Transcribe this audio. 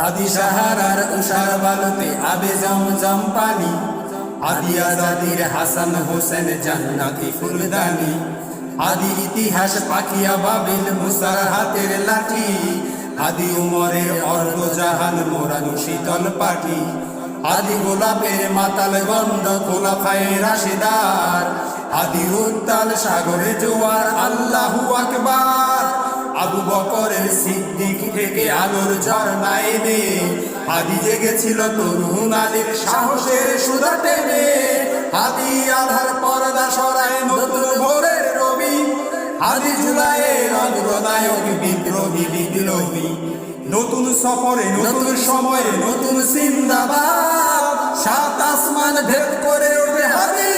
হাদি সাহারার উষার বালুতে আবে জমজম পানি। আদি আজাদির হাসান হোসেন জান্নাতি ফুলদানি। আদি ইতিহাস পাখিয়া বাবিল মুসার হাতের লাঠি। আদি উমরের অর্ধ জাহান মোরানো শীতল পাটি। আদি গোলাপের মাতাল গন্ধ খোলাফায়ে রাশিদার। আদি উত্তাল সাগরে জোয়ার আল্লাহু আকবার। বকরের সিদ্দিক থেকে আলোর ঝর্ণা এনে আদি জেগেছিল তরুণ আলীর সাহসের সুদা টেনে। আদি আধার পর্দা সরায় নতুন ভোরের রবি। আদি জুলাইয়ের অগ্রনায়ক বিদ্রোহী বিদ্রোহী। নতুন সফরে নতুন সময়ে নতুন সিন্দাবাদ সাত আসমান ভেদ করে ওঠে হাবি